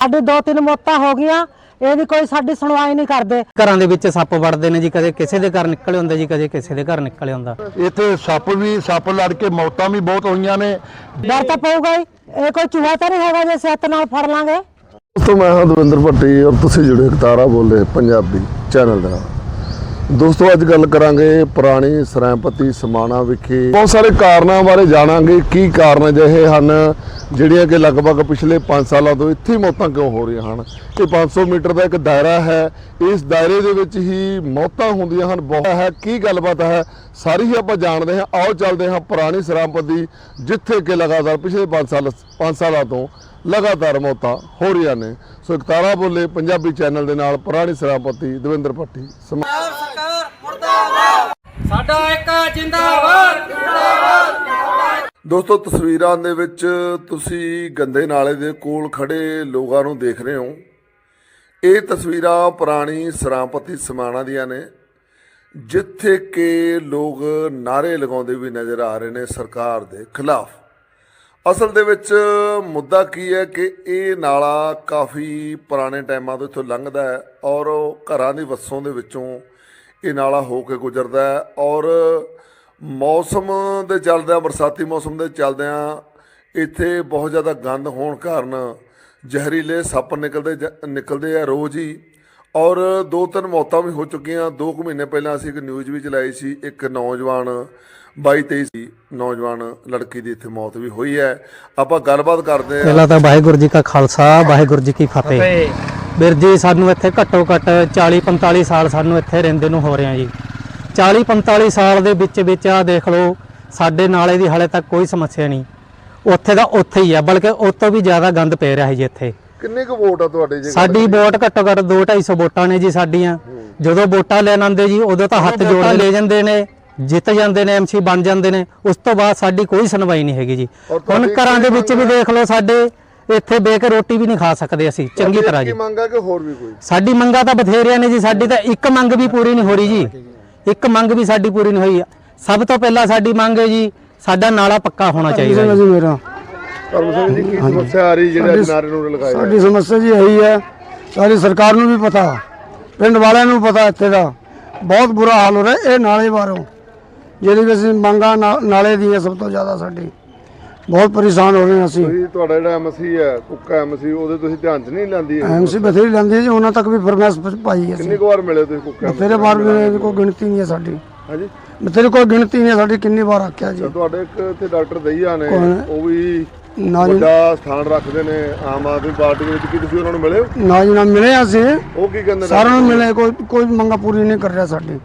ਸਾਡੇ ਦੋ ਤਿੰਨ ਮੌਤਾਂ ਹੋ ਗਈਆਂ ਇਹਦੀ ਕੋਈ ਸਾਡੀ ਸੁਣਵਾਈ ਨਹੀਂ ਕਰਦੇ। ਘਰਾਂ ਦੇ ਵਿੱਚ ਸੱਪ ਵੜਦੇ ਨੇ ਜੀ ਕਦੇ ਕਿਸੇ ਦੇ ਘਰ ਨਿਕਲੇ ਹੁੰਦੇ ਜੀ ਕਦੇ ਕਿਸੇ ਦੇ ਘਰ ਨਿਕਲੇ ਹੁੰਦਾ। ਇੱਥੇ ਸੱਪ ਵੀ ਸੱਪ ਲੜ ਕੇ ਮੌਤਾਂ ਵੀ ਬਹੁਤ ਹੋਈਆਂ ਨੇ। ਡਰ ਤਾਂ ਪਊਗਾ ਹੀ ਇਹ ਕੋਈ ਚੂਹਾ ਤਾਂ ਨਹੀਂ ਹੈਗਾ ਜੇ ਸਿਹਤ ਨਾਲ ਫੜ ਲਾਂਗੇ। ਦੋਸਤੋ ਮੈਂ ਹਾਂ ਦਵਿੰਦਰ ਭੱਟੀ ਔਰ ਤੁਸੀਂ ਜੁੜੇ ਹੋ ਤਾਰਾ ਬੋਲੇ ਪੰਜਾਬੀ ਚੈਨਲ ਦੇ ਨਾਲ। ਦੋਸਤੋ ਅੱਜ ਗੱਲ ਕਰਾਂਗੇ ਪੁਰਾਣੀ ਸਰਾਇਪਤੀ ਸਮਾਣਾ ਵਿਖੇ। ਬਹੁਤ ਸਾਰੇ ਕਾਰਨਾਂ ਬਾਰੇ ਜਾਣਾਂਗੇ ਕੀ ਕਾਰਨ ਅਜਿਹੇ ਹਨ? ਜਿਹੜੀਆਂ ਕਿ ਲਗਭਗ ਪਿਛਲੇ 5 ਸਾਲਾਂ ਤੋਂ ਇੱਥੇ ਮੌਤਾਂ ਕਿਉਂ ਹੋ ਰਹੀਆਂ ਹਨ? ਇਹ 500 ਮੀਟਰ ਦਾ ਇੱਕ ਦਾਇਰਾ ਹੈ। ਇਸ ਦਾਇਰੇ ਦੇ ਵਿੱਚ ਹੀ ਮੌਤਾਂ ਹੁੰਦੀਆਂ ਹਨ। ਬਹੁਤ ਹੈ। ਕੀ ਗੱਲਬਾਤ ਹੈ? ਸਾਰੀ ਹੀ ਆਪਾਂ ਜਾਣਦੇ ਹਾਂ। ਆਓ ਚੱਲਦੇ ਹਾਂ ਪੁਰਾਣੀ ਸ਼ਰਾਮਪਤੀ ਜਿੱਥੇ ਕਿ ਲਗਾਤਾਰ ਪਿਛਲੇ 5 ਸਾਲ 5 ਸਾਲਾਂ ਤੋਂ ਲਗਾਤਾਰ ਮੌਤਾਂ ਹੋ ਰਹੀਆਂ ਨੇ। ਸੋ ਇਕਤਾਰਾ ਬੋਲੇ ਪੰਜਾਬੀ ਚੈਨਲ ਦੇ ਨਾਲ ਪੁਰਾਣੀ ਸਰਾਮਪਤੀ ਦਵਿੰਦਰ ਭੱਟੀ। ਸਮਾ- ਸਰਕਾਰ ਮੁਰਦਾਬਾਦ। ਸਾਡਾ ਇੱਕ ਜਿੰਦਾਬਾਦ। ਦੋਸਤੋ, ਤਸਵੀਰਾਂ ਦੇ ਵਿੱਚ ਤੁਸੀਂ ਗੰਦੇ ਨਾਲੇ ਦੇ ਕੋਲ ਖੜੇ ਲੋਕਾਂ ਨੂੰ ਦੇਖ ਰਹੇ ਹੋ। ਇਹ ਤਸਵੀਰਾਂ ਪੁਰਾਣੀ ਸਰਾਪਤੀ ਸਮਾਣਾ ਦੀਆਂ ਨੇ, ਜਿੱਥੇ ਕਿ ਲੋਕ ਨਾਰੇ ਲਗਾਉਂਦੇ ਵੀ ਨਜ਼ਰ ਆ ਰਹੇ ਨੇ ਸਰਕਾਰ ਦੇ ਖਿਲਾਫ। ਅਸਲ ਦੇ ਵਿੱਚ ਮੁੱਦਾ ਕੀ ਹੈ ਕਿ ਇਹ ਨਾਲਾ ਕਾਫੀ ਪੁਰਾਣੇ ਟਾਈਮਾਂ ਤੋਂ ਇੱਥੋਂ ਲੰਘਦਾ ਹੈ ਔਰ ਘਰਾਂ ਦੀ ਵਸੋਂ ਦੇ ਵਿੱਚੋਂ ਇਹ ਨਾਲਾ ਹੋ ਕੇ ਗੁਜ਼ਰਦਾ ਹੈ ਔਰ ਮੌਸਮ ਦੇ ਚੱਲਦਿਆਂ ਬਰਸਾਤੀ ਮੌਸਮ ਦੇ ਚੱਲਦਿਆਂ ਇੱਥੇ ਬਹੁਤ ਜ਼ਿਆਦਾ ਗੰਦ ਹੋਣ ਕਾਰਨ ਜ਼ਹਿਰੀਲੇ ਸੱਪ ਨਿਕਲਦੇ ਨਿਕਲਦੇ ਆ ਰੋਜ਼ ਹੀ। ਔਰ ਦੋ ਤਿੰਨ ਮੌਤਾਂ ਵੀ ਹੋ ਚੁੱਕੀਆਂ। ਦੋ ਕੁ ਮਹੀਨੇ ਪਹਿਲਾਂ ਅਸੀਂ ਇੱਕ ਨਿਊਜ਼ ਵੀ ਚਲਾਈ ਸੀ ਇੱਕ ਨੌਜਵਾਨ 22 23 ਸੀ ਨੌਜਵਾਨ ਲੜਕੀ ਦੀ ਇੱਥੇ ਮੌਤ ਵੀ ਹੋਈ ਹੈ। ਆਪਾਂ ਗੱਲਬਾਤ ਕਰਦੇ ਹਾਂ। ਪਹਿਲਾਂ ਤਾਂ ਵਾਹਿਗੁਰੂ ਜੀ ਕਾ ਖਾਲਸਾ ਵਾਹਿਗੁਰੂ ਜੀ ਕੀ ਫਤਿਹ। ਵੀਰ ਜੀ ਸਾਨੂੰ ਇੱਥੇ ਘੱਟੋ ਘੱਟ 40 45 ਸਾਲ ਸਾਨੂੰ ਇੱਥੇ ਰਹਿੰਦੇ ਨੂੰ ਹੋ ਰਿਹਾ ਜੀ। 40 45 ਸਾਲ ਦੇ ਵਿੱਚ ਵਿੱਚ ਆ ਦੇਖ ਲਓ ਸਾਡੇ ਨਾਲੇ ਦੀ ਹਾਲੇ ਤੱਕ ਕੋਈ ਸਮੱਸਿਆ ਨਹੀਂ। ਉੱਥੇ ਦਾ ਉੱਥੇ ਹੀ ਆ ਬਲਕਿ ਉਸ ਤੋਂ ਵੀ ਜ਼ਿਆਦਾ ਗੰਦ ਪੈ ਰਿਹਾ ਹੈ ਜੀ ਇੱਥੇ। ਕਿੰਨੇ ਕੁ ਵੋਟ ਆ ਤੁਹਾਡੇ ਜੀ? ਸਾਡੀ ਵੋਟ ਘੱਟੋ ਘੱਟ 2 250 ਵੋਟਾਂ ਨੇ ਜੀ ਸਾਡੀਆਂ। ਜਦੋਂ ਵੋਟਾਂ ਲੈਣ ਆਉਂਦੇ ਜੀ ਉਦੋਂ ਤਾਂ ਹੱਥ ਜੋੜ ਕੇ ਲੈ ਜਾਂਦੇ ਨੇ ਜਿੱਤ ਜਾਂਦੇ ਨੇ ਐਮਸੀ ਬਣ ਜਾਂਦੇ ਨੇ ਉਸ ਤੋਂ ਬਾਅਦ ਸਾਡੀ ਕੋਈ ਸੁਣਵਾਈ ਨਹੀਂ ਹੈਗੀ ਜੀ। ਹੁਣ ਘਰਾਂ ਦੇ ਵਿੱਚ ਵੀ ਦੇਖ ਲਓ ਸਾਡੇ ਇੱਥੇ ਬਹਿ ਕੇ ਰੋਟੀ ਵੀ ਨਹੀਂ ਖਾ ਸਕਦੇ ਅਸੀਂ ਚੰਗੀ ਤਰ੍ਹਾਂ ਜੀ। ਕੀ ਮੰਗਾ ਕਿ ਹੋਰ ਵੀ ਕੋਈ? ਸਾਡੀ ਮੰਗਾਂ ਤਾਂ ਬਥੇਰੀਆਂ ਨੇ ਜੀ ਸਾਡੀ ਤਾਂ ਇੱਕ ਮੰਗ ਵੀ ਪੂਰੀ ਨਹੀਂ ਹੋ ਰਹੀ ਜੀ। ਇੱਕ ਮੰਗ ਵੀ ਸਾਡੀ ਪੂਰੀ ਨਹੀਂ ਹੋਈ ਸਭ ਤੋਂ ਪਹਿਲਾਂ ਸਾਡੀ ਮੰਗ ਹੈ ਜੀ ਸਾਡਾ ਨਾਲਾ ਪੱਕਾ ਹੋਣਾ ਚਾਹੀਦਾ ਜੀ ਮੇਰਾ। ਧਰਮ ਸਿੰਘ ਜੀ ਕੀ ਸਮੱਸਿਆ ਆ ਰਹੀ ਜਿਹੜੇ ਅੱਜ ਨਾਰੇ ਨੂੰ ਲਗਾਏ ਸਾਡੀ ਸਮੱਸਿਆ ਜੀ ਇਹੀ ਹੈ ਸਾਰੀ ਸਰਕਾਰ ਨੂੰ ਵੀ ਪਤਾ ਪਿੰਡ ਵਾਲਿਆਂ ਨੂੰ ਪਤਾ ਇੱਥੇ ਦਾ। ਬਹੁਤ ਬੁਰਾ ਹਾਲ ਹੋ ਰਿਹਾ ਇਹ ਨਾਲੇ ਬਾਰੋਂ ਜਿਹੜੀ ਵੀ ਅਸੀਂ ਮੰਗਾ ਨਾਲੇ ਦੀ ਹੈ ਸਭ ਤੋਂ ਜ਼ਿਆਦਾ ਸਾਡੀ। ਬਹੁਤ ਪਰੇਸ਼ਾਨ ਹੋ ਰਹੇ ਹਾਂ ਅਸੀਂ। ਤੁਸੀਂ ਤੁਹਾਡਾ ਜਿਹੜਾ ਐਮਸੀ ਹੈ ਕੁੱਕਾ ਐਮਸੀ ਉਹਦੇ ਤੁਸੀਂ ਧਿਆਨ 'ਚ ਨਹੀਂ ਲੈਂਦੀ? ਐਮਸੀ ਬਥੇਰੀ ਲੈਂਦੀ ਜੀ ਉਹਨਾਂ ਤੱਕ ਵੀ ਫਰਮਾਇਸ਼ ਪਾਈ ਹੈ ਕਿੰਨੀ ਕੁ ਵਾਰ ਮਿਲੇ ਤੁਸੀਂ ਕੁੱਕਾ ਤੇਰੇ ਵਾਰ ਵੀ ਕੋਈ ਗਿਣਤੀ ਨਹੀਂ ਹੈ ਸਾਡੀ। ਹਾਂਜੀ। ਤੇਰੇ ਕੋਈ ਗਿਣਤੀ ਨਹੀਂ ਹੈ ਸਾਡੀ ਕਿੰਨੀ ਵਾਰ ਆਖਿਆ ਜੀ। ਤਾਂ ਤੁਹਾਡੇ ਇੱਕ ਇੱਥੇ ਡਾਕਟਰ ਦਈਆ ਨੇ? ਉਹ ਵੀ ਵੱਡਾ ਸਥਾਨ ਰੱਖਦੇ ਨੇ ਆਮ ਆਦਮੀ ਪਾਰਟੀ ਦੇ ਵਿੱਚ ਕੀ ਤੁਸੀਂ ਉਹਨਾਂ ਨੂੰ ਮਿਲੇ? ਨਾ ਜੀ ਨਾ ਮਿਲੇ ਅਸੀਂ। ਉਹ ਕੀ ਕਹਿੰਦੇ ਸਾਰਿਆਂ ਨੂੰ ਮਿਲੇ ਕੋਈ ਕੋਈ ਮੰਗਾ ਪੂਰੀ ਨਹੀਂ ਕਰ ਰਿਹਾ ਸਾਡੀ।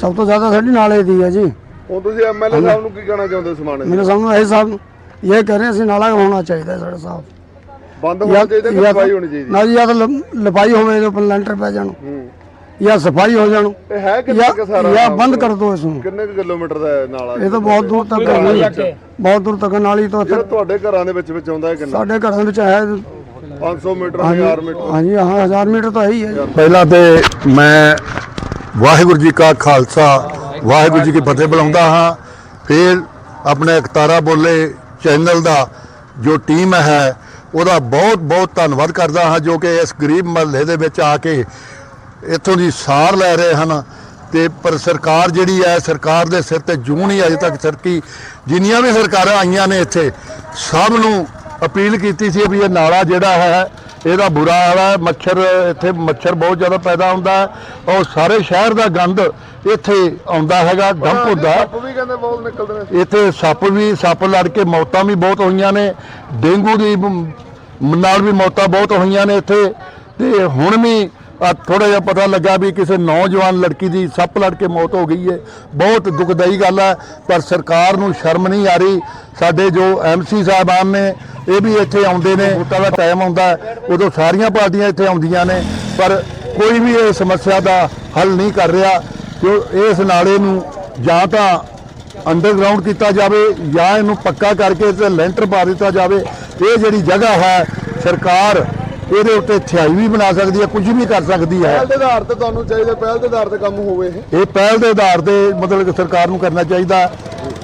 ਸਭ ਤੋਂ ਜ਼ਿਆਦਾ ਸਾਡੀ ਨਾਲੇ ਦੀ ਹੈ ਜੀ। ਹੁਣ ਤੁਸੀਂ ਐਮਐਲਏ ਸਾਹਿਬ ਨੂੰ ਕੀ ਕਹਿਣਾ ਚਾਹੁੰਦੇ ਹੋ ਸਮਾਣੇ ਮੇਰੇ ਸਾਹਮਣੇ ਇਹ ਸਾਹਿਬ ਇਹ ਕਹਿ ਰਹੇ ਅਸੀਂ ਨਾਲਾ ਹੋਣਾ ਚਾਹੀਦਾ ਹੈ ਸਾਡੇ ਸਾਹਿਬ। ਬੰਦ ਹੋਣਾ ਚਾਹੀਦਾ ਕਿ ਸਫ਼ਾਈ ਹੋਣੀ ਚਾਹੀਦੀ? ਨਾ ਜੀ ਜਾਂ ਤਾਂ ਲ- ਲਪਾਈ ਹੋਵੇ ਉੱਪਰ ਲੈਂਟਰ ਪੈ ਜਾਣ। ਹੂੰ। ਜਾਂ ਸਫ਼ਾਈ ਹੋ ਜਾਣ। ਇਹ ਹੈ ਕਿੰਨਾ ਜਾਂ ਕੁ ਸਾਰਾ ਜਾਂ ਬੰਦ ਕਰ ਦੋ ਇਸ ਨੂੰ। ਕਿੰਨੇ ਕੁ ਕਿਲੋਮੀਟਰ ਦਾ ਹੈ ਨਾਲਾ? ਇਹ ਤਾਂ ਬਹੁਤ ਦੂਰ ਤੱਕ ਹੈ? ਜੀ। ਬਹੁਤ ਦੂਰ ਤੱਕ ਨਾਲੀ ਤੋਂ ਜਿਹੜਾ ਤੁਹਾਡੇ ਘਰਾਂ ਦੇ ਵਿੱਚ ਵਿੱਚ ਆਉਂਦਾ ਹੈ ਕਿੰਨਾ? ਸਾਡੇ ਘਰਾਂ ਵਿੱਚ ਹੈ। 500 ਮੀਟਰ 1000 ਮੀਟਰ। ਹਾਂਜੀ ਹਾਂ 1000 ਮੀਟਰ ਤਾਂ ਹੈ ਹੀ ਹੈ ਜੀ। ਪਹਿਲਾਂ ਤੇ ਮੈਂ ਵਾਹਿਗੁਰੂ ਜੀ ਕਾ ਖਾਲਸਾ ਵਾਹਿਗੁਰੂ ਜੀ ਕੀ ਫਤਿਹ ਬੁਲਾਉਂਦਾ ਹਾਂ। ਫਿਰ ਆਪਣੇ ਇਕਤਾਰਾ ਬੋਲੇ ਚੈਨਲ ਦਾ ਜੋ ਟੀਮ ਹੈ ਉਹਦਾ ਬਹੁਤ ਬਹੁਤ ਧੰਨਵਾਦ ਕਰਦਾ ਹਾਂ ਜੋ ਕਿ ਇਸ ਗਰੀਬ ਮਹੱਲੇ ਦੇ ਵਿੱਚ ਆ ਕੇ ਇੱਥੋਂ ਦੀ ਸਾਰ ਲੈ ਰਹੇ ਹਨ ਤੇ ਪਰ ਸਰਕਾਰ ਜਿਹੜੀ ਹੈ ਸਰਕਾਰ ਦੇ ਸਿਰ ਤੇ ਜੂੰ ਨਹੀਂ ਅਜੇ ਤੱਕ ਸਰਕੀ ਜਿੰਨੀਆਂ ਵੀ ਸਰਕਾਰਾਂ ਆਈਆਂ ਨੇ ਇੱਥੇ ਸਭ ਨੂੰ ਅਪੀਲ ਕੀਤੀ ਸੀ ਵੀ ਇਹ ਨਾਲਾ ਜਿਹੜਾ ਹੈ ਇਹਦਾ ਬੁਰਾ ਹਾਲ ਹੈ ਮੱਛਰ ਇੱਥੇ ਮੱਛਰ ਬਹੁਤ ਜ਼ਿਆਦਾ ਪੈਦਾ ਹੁੰਦਾ ਹੈ। ਔਰ ਸਾਰੇ ਸ਼ਹਿਰ ਦਾ ਗੰਦ ਇੱਥੇ ਆਉਂਦਾ ਹੈਗਾ ਡੰਪ ਹੁੰਦਾ ਹੈ। ਸੱਪ ਵੀ ਕਹਿੰਦੇ ਬਹੁਤ ਨਿਕਲਦੇ ਨੇ ਇੱਥੇ ਸੱਪ ਵੀ ਸੱਪ ਲੜ ਕੇ ਮੌਤਾਂ ਵੀ ਬਹੁਤ ਹੋਈਆਂ ਨੇ। ਡੇਂਗੂ ਦੀ ਮ- ਨਾਲ ਵੀ ਮੌਤਾਂ ਬਹੁਤ ਹੋਈਆਂ ਨੇ ਇੱਥੇ। ਤੇ ਹੁਣ ਵੀ ਥੋੜਾ ਜਿਹਾ ਪਤਾ ਲੱਗਾ ਵੀ ਕਿਸੇ ਨੌਜਵਾਨ ਲੜਕੀ ਦੀ ਸੱਪ ਲੜ ਕੇ ਮੌਤ ਹੋ ਗਈ ਹੈ ਬਹੁਤ ਦੁਖਦਾਈ ਗੱਲ ਹੈ ਪਰ ਸਰਕਾਰ ਨੂੰ ਸ਼ਰਮ ਨਹੀਂ ਆ ਰਹੀ। ਸਾਡੇ ਜੋ ਐਮਸੀ ਸਾਹਿਬਾਨ ਨੇ ਇਹ ਵੀ ਇੱਥੇ ਆਉਂਦੇ ਨੇ। ਵੋਟਾਂ ਦਾ ਟਾਈਮ ਆਉਂਦਾ। ਉਦੋਂ ਸਾਰੀਆਂ ਪਾਰਟੀਆਂ ਇੱਥੇ ਆਉਂਦੀਆਂ ਨੇ ਪਰ ਕੋਈ ਵੀ ਇਹ ਸਮੱਸਿਆ ਦਾ ਹੱਲ ਨਹੀਂ ਕਰ ਰਿਹਾ। ਕਿ ਇਸ ਨਾਲੇ ਨੂੰ ਜਾਂ ਤਾਂ ਅੰਡਰਗਰਾਉਂਡ ਕੀਤਾ ਜਾਵੇ ਜਾਂ ਇਹਨੂੰ ਪੱਕਾ ਕਰਕੇ ਤੇ ਲੈਂਟਰ ਪਾ ਦਿੱਤਾ ਜਾਵੇ। ਇਹ ਜਿਹੜੀ ਜਗ੍ਹਾ ਹੈ ਸਰਕਾਰ ਇਹਦੇ ਉੱਤੇ ਥਿਆਈ ਵੀ ਬਣਾ ਸਕਦੀ ਹੈ ਕੁਝ ਵੀ ਕਰ ਸਕਦੀ ਹੈ। ਪਹਿਲ ਦੇ ਆਧਾਰ ਤੇ ਤੁਹਾਨੂੰ ਚਾਹੀਦਾ ਪਹਿਲ ਦੇ ਆਧਾਰ ਤੇ ਕੰਮ ਹੋਵੇ ਇਹ। ਇਹ ਪਹਿਲ ਦੇ ਆਧਾਰ ਤੇ ਮਤਲਬ ਕਿ ਸਰਕਾਰ ਨੂੰ ਕਰਨਾ ਚਾਹੀਦਾ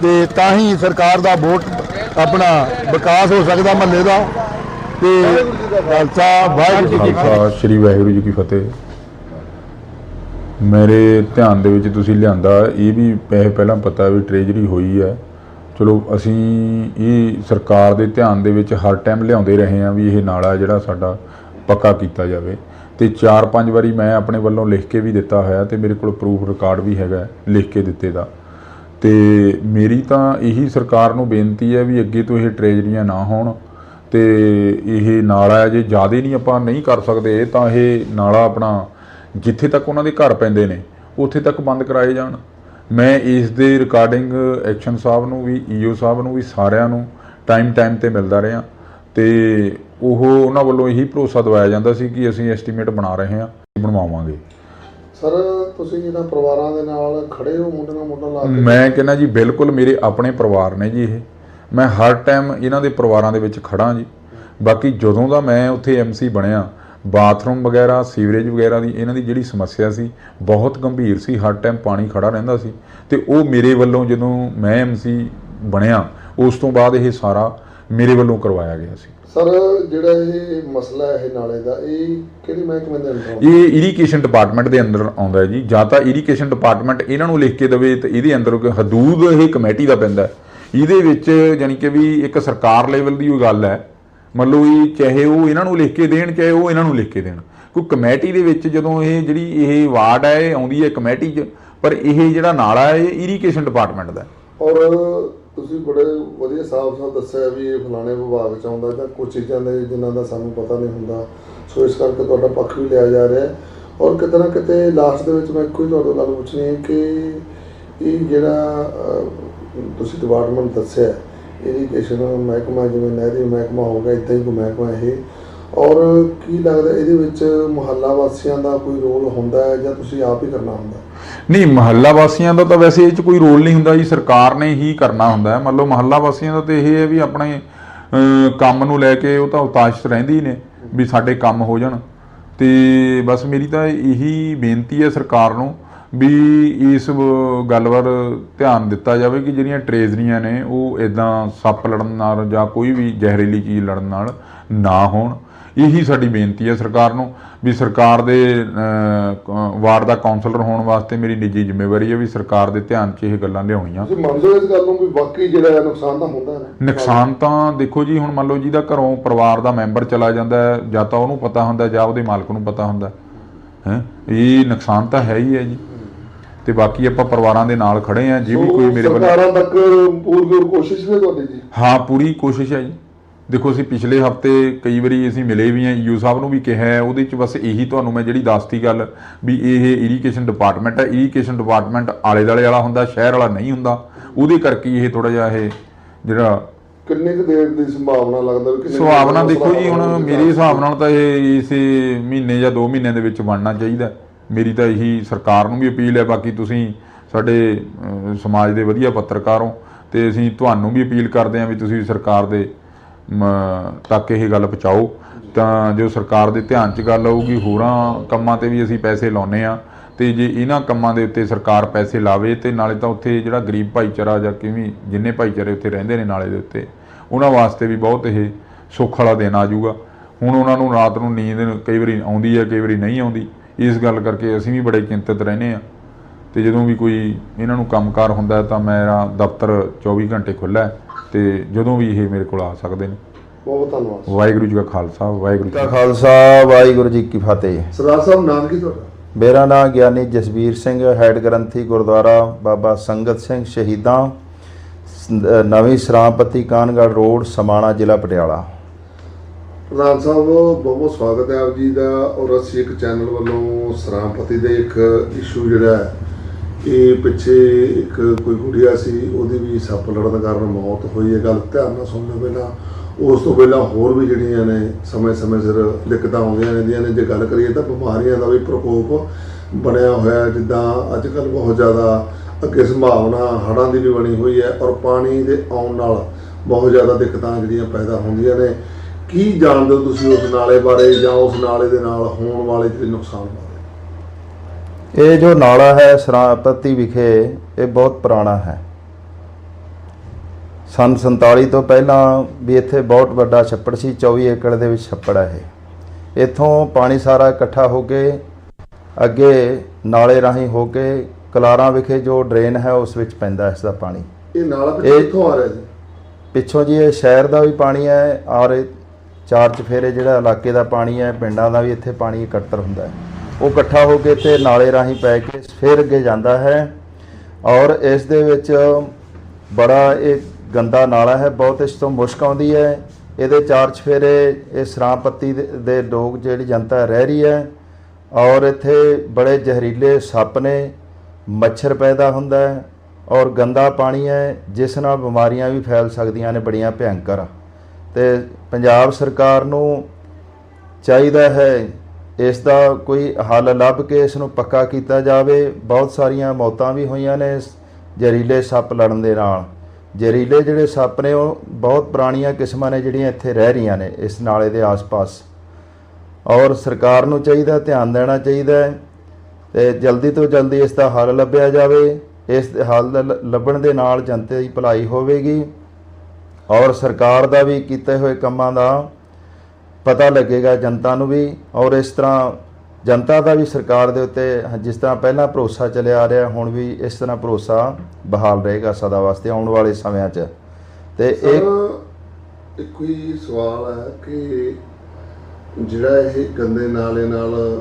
ਤੇ ਤਾਂ ਹੀ ਸਰਕਾਰ ਦਾ ਵੋਟ ਆਪਣਾ ਵਿਕਾਸ ਹੋ ਸਕਦਾ ਮਹੱਲੇ ਦਾ। ਤੇ ਖਾਲਸਾ ਵਾਹਿਗੁਰੂ ਜੀ ਕੀ ਖਾਲਸਾ ਸ੍ਰੀ ਵਾਹਿਗੁਰੂ ਜੀ ਕੀ ਫਤਿਹ। ਮੇਰੇ ਧਿਆਨ ਦੇ ਵਿੱਚ ਤੁਸੀਂ ਲਿਆਂਦਾ ਇਹ ਵੀ ਪਹਿ- ਪਹਿਲਾਂ ਪਤਾ ਵੀ ਟ੍ਰੇਜਰੀ ਹੋਈ ਹੈ। ਚਲੋ, ਅਸੀਂ ਇਹ ਸਰਕਾਰ ਦੇ ਧਿਆਨ ਦੇ ਵਿੱਚ ਹਰ ਟਾਈਮ ਲਿਆਉਂਦੇ ਰਹੇ ਹਾਂ ਵੀ ਇਹ ਨਾਲਾ ਜਿਹੜਾ ਸਾਡਾ ਪੱਕਾ ਕੀਤਾ ਜਾਵੇ। ਤੇ 4-5 ਵਾਰੀ ਮੈਂ ਆਪਣੇ ਵੱਲੋਂ ਲਿਖ ਕੇ ਵੀ ਦਿੱਤਾ ਹੋਇਆ ਤੇ ਮੇਰੇ ਕੋਲ ਪ੍ਰੂਫ ਰਿਕਾਰਡ ਵੀ ਹੈਗਾ ਲਿਖ ਕੇ ਦਿੱਤੇ ਦਾ। ਤੇ ਮੇਰੀ ਤਾਂ ਇਹੀ ਸਰਕਾਰ ਨੂੰ ਬੇਨਤੀ ਹੈ ਵੀ ਅੱਗੇ ਤੋਂ ਇਹ ਟ੍ਰੇਜਰੀਆਂ ਨਾ ਹੋਣ ਤੇ ਇਹ ਨਾਲਾ ਜੇ ਜ਼ਿਆਦਾ ਨਹੀਂ ਆਪਾਂ ਨਹੀਂ ਕਰ ਸਕਦੇ, ਤਾਂ ਇਹ ਨਾਲਾ ਆਪਣਾ ਜਿੱਥੇ ਤੱਕ ਉਹਨਾਂ ਦੇ ਘਰ ਪੈਂਦੇ ਨੇ, ਉੱਥੇ ਤੱਕ ਬੰਦ ਕਰਾਏ ਜਾਣ। ਮੈਂ ਇਸ ਦੇ ਰਿਕਾਰਡਿੰਗ ਐਕਸ਼ਨ ਸਾਹਿਬ ਨੂੰ ਵੀ ਈਓ ਸਾਹਿਬ ਨੂੰ ਵੀ ਸਾਰਿਆਂ ਨੂੰ ਟਾਈਮ ਟਾਈਮ ਤੇ ਮਿਲਦਾ ਰਿਹਾ। ਤੇ ਉਹ ਉਹਨਾਂ ਵੱਲੋਂ ਇਹੀ ਭਰੋਸਾ ਦਿਵਾਇਆ ਜਾਂਦਾ ਸੀ ਕਿ ਅਸੀਂ ਐਸਟੀਮੇਟ ਬਣਾ ਰਹੇ ਹਾਂ ਬਣਵਾਵਾਂਗੇ। ਸਰ ਤੁਸੀਂ ਜਿਹੜਾ ਪਰਿਵਾਰਾਂ ਦੇ ਨਾਲ ਖੜੇ ਹੋ ਮੁੰਡੇ ਨਾਲ ਮੁੰਡਾ ਲਾ ਕੇ? ਮੈਂ ਕਹਿੰਦਾ ਜੀ ਬਿਲਕੁਲ ਮੇਰੇ ਆਪਣੇ ਪਰਿਵਾਰ ਨੇ ਜੀ ਇਹ। ਮੈਂ ਹਰ ਟਾਈਮ ਇਹਨਾਂ ਦੇ ਪਰਿਵਾਰਾਂ ਦੇ ਵਿੱਚ ਖੜਾ ਜੀ। ਬਾਕੀ ਜਦੋਂ ਦਾ ਮੈਂ ਉੱਥੇ ਐਮਸੀ ਬਣਿਆ ਬਾਥਰੂਮ ਵਗੈਰਾ ਸੀਵਰੇਜ ਵਗੈਰਾ ਦੀ ਇਹਨਾਂ ਦੀ ਜਿਹੜੀ ਸਮੱਸਿਆ ਸੀ ਬਹੁਤ ਗੰਭੀਰ ਸੀ ਹਰ ਟਾਈਮ ਪਾਣੀ ਖੜਾ ਰਹਿੰਦਾ ਸੀ ਤੇ ਉਹ ਮੇਰੇ ਵੱਲੋਂ ਜਦੋਂ ਮੈਂ ਐਮਸੀ ਬਣਿਆ ਉਸ ਤੋਂ ਬਾਅਦ ਇਹ ਸਾਰਾ ਮੇਰੇ ਵੱਲੋਂ ਕਰਵਾਇਆ ਗਿਆ ਸੀ ਸਰ ਜਿਹੜਾ ਇਹ ਮਸਲਾ ਹੈ ਇਹ ਨਾਲੇ ਦਾ ਇਹ ਕਿਹੜੀ ਮਹਿਕਮੇ ਦੇ ਅੰਦਰ ਆਉਂਦਾ? ਇਹ ਇਰੀਗੇਸ਼ਨ ਡਿਪਾਰਟਮੈਂਟ ਦੇ ਅੰਦਰ ਆਉਂਦਾ ਹੈ ਜੀ ਜਾਂ ਤਾਂ ਇਰੀਗੇਸ਼ਨ ਡਿਪਾਰਟਮੈਂਟ ਇਹਨਾਂ ਨੂੰ ਲਿਖ ਕੇ ਦੇਵੇ ਤੇ ਇਹਦੇ ਅੰਦਰ ਹਦੂਦ ਇਹ ਕਮੇਟੀ ਦਾ ਪੈਂਦਾ। ਇਹਦੇ ਵਿੱਚ ਯਾਨੀ ਕਿ ਵੀ ਇੱਕ ਸਰਕਾਰ ਲੈਵਲ ਦੀ ਉਹ ਗੱਲ ਹੈ ਮੰਨ ਲਓ ਇਹ ਚਾਹੇ ਉਹ ਇਹਨਾਂ ਨੂੰ ਲਿਖ ਕੇ ਦੇਣ, ਚਾਹੇ ਉਹ ਇਹਨਾਂ ਨੂੰ ਲਿਖ ਕੇ ਦੇਣ। ਕੋਈ ਕਮੇਟੀ ਦੇ ਵਿੱਚ ਜਦੋਂ ਇਹ ਜਿਹੜੀ ਇਹ ਵਾਰਡ ਹੈ, ਇਹ ਆਉਂਦੀ ਹੈ ਕਮੇਟੀ 'ਚ, ਪਰ ਇਹ ਜਿਹੜਾ ਨਾਲਾ ਹੈ, ਇਹ ਇਰੀਗੇਸ਼ਨ ਡਿਪਾਰਟਮੈਂਟ ਦਾ ਔਰ ਤੁਸੀਂ ਬੜੇ ਵਧੀਆ ਸਾਫ਼-ਸਾਫ਼ ਦੱਸਿਆ ਵੀ ਇਹ ਫਲਾਣੇ ਵਿਭਾਗ ਚ ਆਉਂਦਾ ਜਾਂ ਕੁਝ ਚੀਜ਼ਾਂ ਦੇ ਜਿਨ੍ਹਾਂ ਦਾ ਸਾਨੂੰ ਪਤਾ ਨਹੀਂ ਹੁੰਦਾ। ਸੋ ਇਸ ਕਰਕੇ ਤੁਹਾਡਾ ਪੱਖ ਵੀ ਲਿਆ ਜਾ ਰਿਹਾ ਔਰ ਕਿਤੇ ਨਾ ਕਿਤੇ ਲਾਸਟ ਦੇ ਵਿੱਚ ਮੈਂ ਇੱਕੋ ਹੀ ਤੁਹਾਡੇ ਨਾਲ ਪੁੱਛਣੀ ਹੈ ਕਿ ਇਹ ਜਿਹੜਾ ਤੁਸੀਂ ਡਿਪਾਰਟਮੈਂਟ ਦੱਸਿਆ ਇਰੀਗੇਸ਼ਨ ਮਹਿਕਮਾ ਜਿਵੇਂ ਨਹਿਰੀ ਮਹਿਕਮਾ ਹੋ ਇਦਾਂ ਹੀ ਕੋਈ ਮਹਿਕਮਾ ਇਹ। ਔਰ ਕੀ ਲੱਗਦਾ ਇਹਦੇ ਵਿੱਚ ਮੁਹੱਲਾ ਵਾਸੀਆਂ ਦਾ ਕੋਈ ਰੋਲ ਹੁੰਦਾ ਹੈ ਜਾਂ ਤੁਸੀਂ ਆਪ ਹੀ ਕਰਨਾ ਹੁੰਦਾ ਨਹੀਂ ਮਹੱਲਾ ਵਾਸੀਆਂ ਦਾ ਤਾਂ ਵੈਸੇ ਇਹ 'ਚ ਕੋਈ ਰੋਲ ਨਹੀਂ ਹੁੰਦਾ ਜੀ ਸਰਕਾਰ ਨੇ ਹੀ ਕਰਨਾ ਹੁੰਦਾ ਹੈ। ਮੰਨ ਲਓ ਮਹੱਲਾ ਵਾਸੀਆਂ ਦਾ ਤੇ ਇਹ ਹੈ ਵੀ ਆਪਣੇ ਅਹ, ਕੰਮ ਨੂੰ ਲੈ ਕੇ ਉਹ ਤਾਂ ਉਤਾਸ਼ਤ ਰਹਿੰਦੇ ਹੀ ਨੇ ਵੀ ਸਾਡੇ ਕੰਮ ਹੋ ਜਾਣ। ਤੇ ਬਸ ਮੇਰੀ ਤਾਂ ਇਹੀ ਬੇਨਤੀ ਹੈ ਸਰਕਾਰ ਨੂੰ ਵੀ ਇਸ ਗੱਲ ਵੱਲ ਧਿਆਨ ਦਿੱਤਾ ਜਾਵੇ ਕਿ ਜਿਹੜੀਆਂ ਟਰੇਜ਼ਰੀਆਂ ਨੇ ਉਹ ਇਦਾਂ ਸੱਪ ਲੜਨ ਨਾਲ ਜਾਂ ਕੋਈ ਵੀ ਜ਼ਹਿਰੀਲੀ ਚੀਜ਼ ਲੜਨ ਨਾਲ ਨਾ ਹੋਣ। ਇਹੀ ਸਾਡੀ ਬੇਨਤੀ ਹੈ ਸਰਕਾਰ ਨੂੰ ਵੀ ਸਰਕਾਰ ਦੇ ਵਾਰਡ ਦਾ ਕਾਉਂਸਲਰ ਹੋਣ ਵਾਸਤੇ ਮੇਰੀ ਨਿੱਜੀ ਜ਼ਿੰਮੇਵਾਰੀ ਹੈ ਵੀ ਸਰਕਾਰ ਦੇ ਧਿਆਨ 'ਚ ਇਹ ਗੱਲਾਂ ਲਿਆਉਣੀਆਂ। ਤੁਸੀਂ ਮੰਨਦੇ ਹੋ ਇਸ ਗੱਲ ਨੂੰ ਵੀ ਵਾਕਈ ਜਿਹੜਾ ਨੁਕਸਾਨ ਤਾਂ ਹੁੰਦਾ ਹੈ? ਨੁਕਸਾਨ ਤਾਂ ਦੇਖੋ ਜੀ ਹੁਣ ਮੰਨ ਲਓ ਜਿਹਦਾ ਘਰੋਂ ਪਰਿਵਾਰ ਦਾ ਮੈਂਬਰ ਚਲਾ ਜਾਂਦਾ ਹੈ ਜਾਂ ਤਾਂ ਉਹਨੂੰ ਪਤਾ ਹੁੰਦਾ ਜਾਂ ਉਹਦੇ ਮਾਲਕ ਨੂੰ ਪਤਾ ਹੁੰਦਾ ਹੈ? ਇਹ ਨੁਕਸਾਨ ਤਾਂ ਹੈ ਹੀ ਹੈ ਜੀ। ਤੇ ਬਾਕੀ ਆਪਾਂ ਪਰਿਵਾਰਾਂ ਦੇ ਨਾਲ ਖੜੇ ਆ ਜੇ ਵੀ ਕੋਈ ਮੇਰੇ ਵੱਲ ਸਰਕਾਰਾਂ ਤੱਕ ਪੂਰੀ ਕੋਸ਼ਿਸ਼ ਹੈ ਤੁਹਾਡੀ ਜੀ? ਹਾਂ ਪੂਰੀ ਕੋਸ਼ਿਸ਼ ਹੈ ਜੀ। ਦੇਖੋ ਅਸੀਂ ਪਿਛਲੇ ਹਫ਼ਤੇ ਕਈ ਵਾਰੀ ਅਸੀਂ ਮਿਲੇ ਵੀ ਆ ਯੂ ਸਾਹਿਬ ਨੂੰ ਵੀ ਕਿਹਾ ਹੈ ਉਹਦੇ ਚ ਬਸ ਇਹੀ ਤੁਹਾਨੂੰ ਮੈਂ ਜਿਹੜੀ ਦੱਸਤੀ ਗੱਲ ਵੀ ਇਹ ਇਰੀਗੇਸ਼ਨ ਡਿਪਾਰਟਮੈਂਟ ਹੈ। ਇਰੀਗੇਸ਼ਨ ਡਿਪਾਰਟਮੈਂਟ ਆਲੇ ਦਾਲੇ ਵਾਲਾ ਹੁੰਦਾ ਸ਼ਹਿਰ ਵਾਲਾ ਨਹੀਂ ਹੁੰਦਾ ਉਹਦੇ ਕਰਕੇ ਇਹ ਥੋੜਾ ਜਿਹਾ ਇਹ ਜਿਹੜਾ ਕਿੰਨੇ ਕੁ ਦੇਰ ਦੀ ਸੰਭਾਵਨਾ ਲੱਗਦਾ ਵੀ ਕਿੰਨੇ ਸੁਭਾਵਨਾ ਦੇਖੋ ਜੀ ਹੁਣ ਮੇਰੇ ਹਿਸਾਬ ਨਾਲ ਤਾਂ ਇਹ ਇਸੇ ਮਹੀਨੇ ਜਾਂ 2 ਮਹੀਨਿਆਂ ਦੇ ਵਿੱਚ ਬਣਨਾ ਚਾਹੀਦਾ। ਮੇਰੀ ਤਾਂ ਇਹੀ ਸਰਕਾਰ ਨੂੰ ਵੀ ਅਪੀਲ ਹੈ, ਬਾਕੀ ਤੁਸੀਂ ਸਾਡੇ ਸਮਾਜ ਦੇ ਵਧੀਆ ਪੱਤਰਕਾਰ ਹੋ ਤੇ ਅਸੀਂ ਤੁਹਾਨੂੰ ਵੀ ਅਪੀਲ ਕਰਦੇ ਹਾਂ ਵੀ ਤੁਸੀਂ ਸਰਕਾਰ ਦੇ ਤੱਕ ਇਹ ਗੱਲ ਪਹੁੰਚਾਓ। ਤਾਂ ਜੋ ਸਰਕਾਰ ਦੇ ਧਿਆਨ 'ਚ ਗੱਲ ਆਊਗੀ, ਹੋਰਾਂ ਕੰਮਾਂ ਤੇ ਵੀ ਅਸੀਂ ਪੈਸੇ ਲਾਉਨੇ ਆ ਤੇ ਜੇ ਇਹਨਾਂ ਕੰਮਾਂ ਦੇ ਉੱਤੇ ਸਰਕਾਰ ਪੈਸੇ ਲਾਵੇ ਤੇ ਨਾਲੇ ਤਾਂ ਉੱਥੇ ਜਿਹੜਾ ਗਰੀਬ ਭਾਈਚਾਰਾ ਜਾਂ ਕਿਵੇਂ ਜਿੰਨੇ ਭਾਈਚਾਰੇ ਉੱਥੇ ਰਹਿੰਦੇ ਨੇ ਨਾਲੇ ਦੇ ਉੱਤੇ, ਉਹਨਾਂ ਵਾਸਤੇ ਵੀ ਬਹੁਤ ਇਹ ਸੁੱਖ ਵਾਲਾ ਦਿਨ ਆ ਜਾਊਗਾ। ਹੁਣ ਉਹਨਾਂ ਨੂੰ ਰਾਤ ਨੂੰ ਨੀਂਦ ਕਈ ਵਾਰੀ ਆਉਂਦੀ ਹੈ, ਕਈ ਵਾਰੀ ਨਹੀਂ ਆਉਂਦੀ। ਇਸ ਗੱਲ ਕਰਕੇ ਅਸੀਂ ਵੀ ਬੜੇ ਚਿੰਤਤ ਰਹਿੰਦੇ ਆ ਤੇ ਜਦੋਂ ਵੀ ਕੋਈ ਇਹਨਾਂ ਨੂੰ ਕੰਮਕਾਰ ਹੁੰਦਾ ਹੈ ਤਾਂ ਮੇਰਾ ਦਫ਼ਤਰ 24 ਘੰਟੇ ਖੁੱਲ੍ਹਾ ਹੈ ਤੇ ਜਦੋਂ ਵੀ ਇਹ ਮੇਰੇ ਕੋਲ ਆ ਸਕਦੇ ਨੇ। ਬਹੁਤ ਧੰਨਵਾਦ। ਵਾਹਿਗੁਰੂ ਜੀ ਕਾ ਖਾਲਸਾ ਵਾਹਿਗੁਰੂ ਜੀ ਦਾ ਕੀ ਫਤਿਹ। ਖਾਲਸਾ ਵਾਹਿਗੁਰੂ ਜੀ ਕੀ ਫਤਿਹ। ਸਰਦਾਰ ਸਾਹਿਬ ਨਾਮ ਕੀ ਤੁਹਾਡਾ। ਮੇਰਾ ਨਾਮ ਗਿਆਨੀ ਜਸਵੀਰ ਸਿੰਘ ਹੈਡ ਗ੍ਰੰਥੀ ਗੁਰਦੁਆਰਾ ਬਾਬਾ ਸੰਗਤ ਸਿੰਘ ਸ਼ਹੀਦਾਂ ਨਵੀਂ ਸਰਾਮਪਤੀ ਕਾਨਗੜ ਰੋਡ ਸਮਾਣਾ ਜ਼ਿਲ੍ਹਾ ਪਟਿਆਲਾ। ਪ੍ਰਧਾਨ ਸਾਹਿਬ, ਬਹੁਤ ਬਹੁਤ ਸਵਾਗਤ ਹੈ ਆਪ ਜੀ ਦਾ ਔਰ ਅਸੀਂ ਇੱਕ ਚੈਨਲ ਵੱਲੋਂ ਸਰਾਮਪਤੀ ਦੇ ਇੱਕ ਇਸ਼ੂ ਜਿਹੜਾ ਹੈ, ਇਹ ਪਿੱਛੇ ਇੱਕ ਕੋਈ ਗੁੜੀਆ ਸੀ, ਉਹਦੀ ਵੀ ਸੱਪ ਲੜਨ ਕਾਰਨ ਮੌਤ ਹੋਈ ਹੈ। ਗੱਲ ਧਿਆਨ ਨਾਲ ਸੁਣ ਲਓ ਪਹਿਲਾਂ। ਉਸ ਤੋਂ ਪਹਿਲਾਂ ਹੋਰ ਵੀ ਜਿਹੜੀਆਂ ਨੇ ਸਮੇਂ-ਸਮੇਂ ਸਿਰ ਦਿੱਕਤਾਂ ਆਉਂਦੀਆਂ ਰਹਿੰਦੀਆਂ ਨੇ। ਜੇ ਗੱਲ ਕਰੀਏ ਤਾਂ ਬਿਮਾਰੀਆਂ ਦਾ ਵੀ ਪ੍ਰਕੋਪ ਬਣਿਆ ਹੋਇਆ ਜਿੱਦਾਂ ਅੱਜ ਕੱਲ ਬਹੁਤ ਜ਼ਿਆਦਾ ਅੱਗੇ ਸੰਭਾਵਨਾ ਹੜ੍ਹਾਂ ਦੀ ਵੀ ਬਣੀ ਹੋਈ ਹੈ ਔਰ ਪਾਣੀ ਦੇ ਆਉਣ ਨਾਲ ਬਹੁਤ ਜ਼ਿਆਦਾ ਦਿੱਕਤਾਂ ਜਿਹੜੀਆਂ ਪੈਦਾ ਹੁੰਦੀਆਂ ਨੇ। ਕੀ ਜਾਣਦੇ ਹੋ ਤੁਸੀਂ ਉਸ ਨਾਲੇ ਬਾਰੇ ਜਾਂ ਉਸ ਨਾਲੇ ਦੇ ਨਾਲ ਹੋਣ ਵਾਲੇ ਜਿਹੜੇ ਨੁਕਸਾਨ ਬਾਰੇ? ਇਹ ਜੋ ਨਾਲਾ ਹੈ ਸਰਾਮਪਤੀ ਵਿਖੇ ਇਹ ਬਹੁਤ ਪੁਰਾਣਾ ਹੈ। ਸੰਨ 47 ਤੋਂ ਪਹਿਲਾਂ ਵੀ ਇੱਥੇ ਬਹੁਤ ਵੱਡਾ ਛੱਪੜ ਸੀ 24 ਏਕੜ ਦੇ ਵਿੱਚ ਛੱਪੜ ਹੈ ਇਹ। ਇੱਥੋਂ ਪਾਣੀ ਸਾਰਾ ਇਕੱਠਾ ਹੋ ਕੇ ਅੱਗੇ ਨਾਲੇ ਰਾਹੀਂ ਹੋ ਕੇ ਕਲਾਰਾਂ ਵਿਖੇ ਜੋ ਡਰੇਨ ਹੈ ਉਸ ਵਿੱਚ ਪੈਂਦਾ ਇਸ ਦਾ ਪਾਣੀ। ਇਹ ਨਾਲਾ ਕਿੱਥੋਂ ਆ ਰਿਹਾ ਜੀ? ਪਿੱਛੋਂ ਜੀ ਇਹ ਸ਼ਹਿਰ ਦਾ ਵੀ ਪਾਣੀ ਹੈ ਔਰ ਚਾਰ ਚਫੇਰੇ ਜਿਹੜਾ ਇਲਾਕੇ ਦਾ ਪਾਣੀ ਹੈ, ਪਿੰਡਾਂ ਦਾ ਵੀ ਇੱਥੇ ਪਾਣੀ ਇਕੱਤਰ ਹੁੰਦਾ ਹੈ। ਉਹ ਇਕੱਠਾ ਹੋ ਕੇ ਤੇ ਨਾਲੇ ਰਾਹੀਂ ਪੈ ਕੇ ਫਿਰ ਅੱਗੇ ਜਾਂਦਾ ਹੈ ਔਰ ਇਸ ਦੇ ਵਿੱਚ ਬੜਾ ਇਹ ਗੰਦਾ ਨਾਲਾ ਹੈ, ਬਹੁਤ ਇਸ ਤੋਂ ਮੁਸ਼ਕ ਆਉਂਦੀ ਹੈ। ਇਹਦੇ ਚਾਰ ਚਫੇਰੇ ਇਹ ਸਰਾਂਪੱਤੀ ਦੇ- ਲੋਕ ਜਿਹੜੀ ਜਨਤਾ ਰਹਿ ਰਹੀ ਹੈ ਔਰ ਇੱਥੇ ਬੜੇ ਜ਼ਹਿਰੀਲੇ ਸੱਪ ਨੇ, ਮੱਛਰ ਪੈਦਾ ਹੁੰਦਾ ਹੈ ਔਰ ਗੰਦਾ ਪਾਣੀ ਹੈ, ਜਿਸ ਨਾਲ ਬਿਮਾਰੀਆਂ ਵੀ ਫੈਲ ਸਕਦੀਆਂ ਨੇ, ਬੜੀਆਂ ਭਿਅੰਕਰ ਤੇ ਪੰਜਾਬ ਸਰਕਾਰ ਨੂੰ ਚਾਹੀਦਾ ਹੈ ਇਸ ਦਾ ਕੋਈ ਹੱਲ ਲੱਭ ਕੇ ਇਸ ਨੂੰ ਪੱਕਾ ਕੀਤਾ ਜਾਵੇ। ਬਹੁਤ ਸਾਰੀਆਂ ਮੌਤਾਂ ਵੀ ਹੋਈਆਂ ਨੇ ਇਸ ਜ਼ਹਿਰੀਲੇ ਸੱਪ ਲੜਨ ਦੇ ਨਾਲ। ਜ਼ਹਿਰੀਲੇ ਜਿਹੜੇ ਸੱਪ ਨੇ ਉਹ ਬਹੁਤ ਪੁਰਾਣੀਆਂ ਕਿਸਮਾਂ ਨੇ ਜਿਹੜੀਆਂ ਇੱਥੇ ਰਹਿ ਰਹੀਆਂ ਨੇ ਇਸ ਨਾਲੇ ਦੇ ਆਸ-ਪਾਸ। ਔਰ ਸਰਕਾਰ ਨੂੰ ਚਾਹੀਦਾ, ਧਿਆਨ ਦੇਣਾ ਚਾਹੀਦਾ ਹੈ ਤੇ ਜਲਦੀ ਤੋਂ ਜਲਦੀ ਇਸ ਦਾ ਹੱਲ ਲੱਭਿਆ ਜਾਵੇ। ਇਸ ਹੱਲ ਲ- ਲੱਭਣ ਦੇ ਨਾਲ ਜਨਤਾ ਦੀ ਭਲਾਈ ਹੋਵੇਗੀ। ਔਰ ਸਰਕਾਰ ਦਾ ਵੀ ਕੀਤੇ ਹੋਏ ਕੰਮਾਂ ਦਾ ਪਤਾ ਲੱਗੇਗਾ ਜਨਤਾ ਨੂੰ ਵੀ ਔਰ ਇਸ ਤਰ੍ਹਾਂ ਜਨਤਾ ਦਾ ਵੀ ਸਰਕਾਰ ਦੇ ਉੱਤੇ ਜਿਸ ਤਰ੍ਹਾਂ ਪਹਿਲਾਂ ਭਰੋਸਾ ਚੱਲਿਆ ਆ ਰਿਹਾ ਹੁਣ ਵੀ ਇਸ ਤਰ੍ਹਾਂ ਭਰੋਸਾ ਬਹਾਲ ਰਹੇਗਾ ਸਦਾ ਵਾਸਤੇ ਆਉਣ ਵਾਲੇ ਸਮਿਆਂ 'ਚ। ਤੇ ਇਹ ਹੀ ਸਵਾਲ ਹੈ ਕਿ ਜਿਹੜਾ ਇਹ ਗੰਦੇ ਨਾਲੇ ਨਾਲ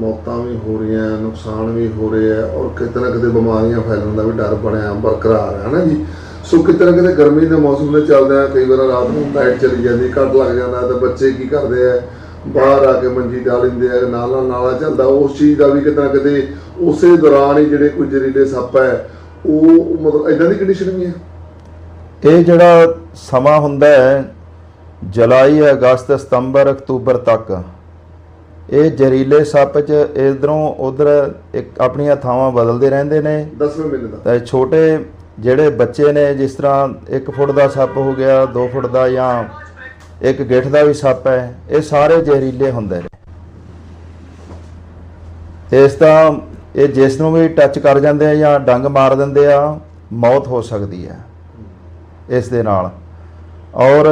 ਮੌਤਾਂ ਵੀ ਹੋ ਰਹੀਆਂ ਨੁਕਸਾਨ ਵੀ ਹੋ ਰਿਹਾ ਔਰ ਕਿਤੇ ਨਾ ਕਿਤੇ ਬਿਮਾਰੀਆਂ ਫੈਲਣ ਦਾ ਵੀ ਡਰ ਬਣਿਆ ਬਰਕਰਾਰ ਹੈ ਨਾ ਜੀ? ਸੋ ਕਿਤੇ ਨਾ ਕਿਤੇ ਗਰਮੀ ਦੇ ਮੌਸਮ ਦੇ ਚੱਲਦੇ ਆ ਕਈ ਵਾਰ ਰਾਤ ਨੂੰ ਲਾਈਟ ਚਲੀ ਜਾਂਦੀ ਕੱਟ ਲੱਗ ਜਾਂਦਾ ਤਾਂ ਬੱਚੇ ਕੀ ਕਰਦੇ ਆ? ਬਾਹਰ ਆ ਕੇ ਮੰਜੀ ਡਾ ਲੈਂਦੇ ਆ ਨਾਲ ਨਾਲ ਨਾਲਾ ਚੱਲਦਾ। ਉਸ ਚੀਜ਼ ਦਾ ਵੀ ਕਿਤੇ ਨਾ ਕਿਤੇ ਉਸੇ ਦੌਰਾਨ ਹੀ ਜਿਹੜੇ ਕੋਈ ਜ਼ਹਿਰੀਲੇ ਸੱਪ ਹੈ ਉਹ ਮਤਲਬ ਇਦਾਂ ਦੀ ਕੰਡੀਸ਼ਨ ਵੀ ਹੈ ਇਹ ਜਿਹੜਾ ਸਮਾਂ ਹੁੰਦਾ ਹੈ ਜੁਲਾਈ ਅਗਸਤ ਸਤੰਬਰ ਅਕਤੂਬਰ ਤੱਕ ਇਹ ਜ਼ਹਿਰੀਲੇ ਸੱਪ ਚ ਇਧਰੋਂ ਉਧਰ ਇੱਕ ਆਪਣੀਆਂ ਥਾਵਾਂ ਬਦਲਦੇ ਰਹਿੰਦੇ ਨੇ। 10ਵੇਂ ਮਹੀਨੇ ਦਾ। ਤੇ ਛੋਟੇ ਜਿਹੜੇ ਬੱਚੇ ਨੇ ਜਿਸ ਤਰ੍ਹਾਂ 1 ਫੁੱਟ ਦਾ ਸੱਪ ਹੋ ਗਿਆ 2 ਫੁੱਟ ਦਾ ਜਾਂ ਇੱਕ ਗਿੱਠ ਦਾ ਵੀ ਸੱਪ ਹੈ, ਇਹ ਸਾਰੇ ਜ਼ਹਿਰੀਲੇ ਹੁੰਦੇ ਨੇ। ਇਸ ਦਾ ਇਹ ਜਿਸ ਨੂੰ ਵੀ ਟੱਚ ਕਰ ਜਾਂਦੇ ਆ ਜਾਂ ਡੰਗ ਮਾਰ ਦਿੰਦੇ ਆ, ਮੌਤ ਹੋ ਸਕਦੀ ਹੈ ਇਸ ਦੇ ਨਾਲ। ਔਰ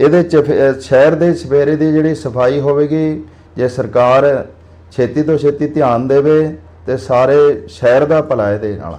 ਇਹਦੇ ਚ ਸ਼ਹਿਰ ਦੇ ਸਵੇਰੇ ਦੀ ਜਿਹੜੀ ਸਫ਼ਾਈ ਹੋਵੇਗੀ, ਜੇ ਸਰਕਾਰ ਛੇਤੀ ਤੋਂ ਛੇਤੀ ਧਿਆਨ ਦੇਵੇ ਤੇ ਸਾਰੇ ਸ਼ਹਿਰ ਦਾ ਭਲਾ ਇਹਦੇ ਨਾਲ।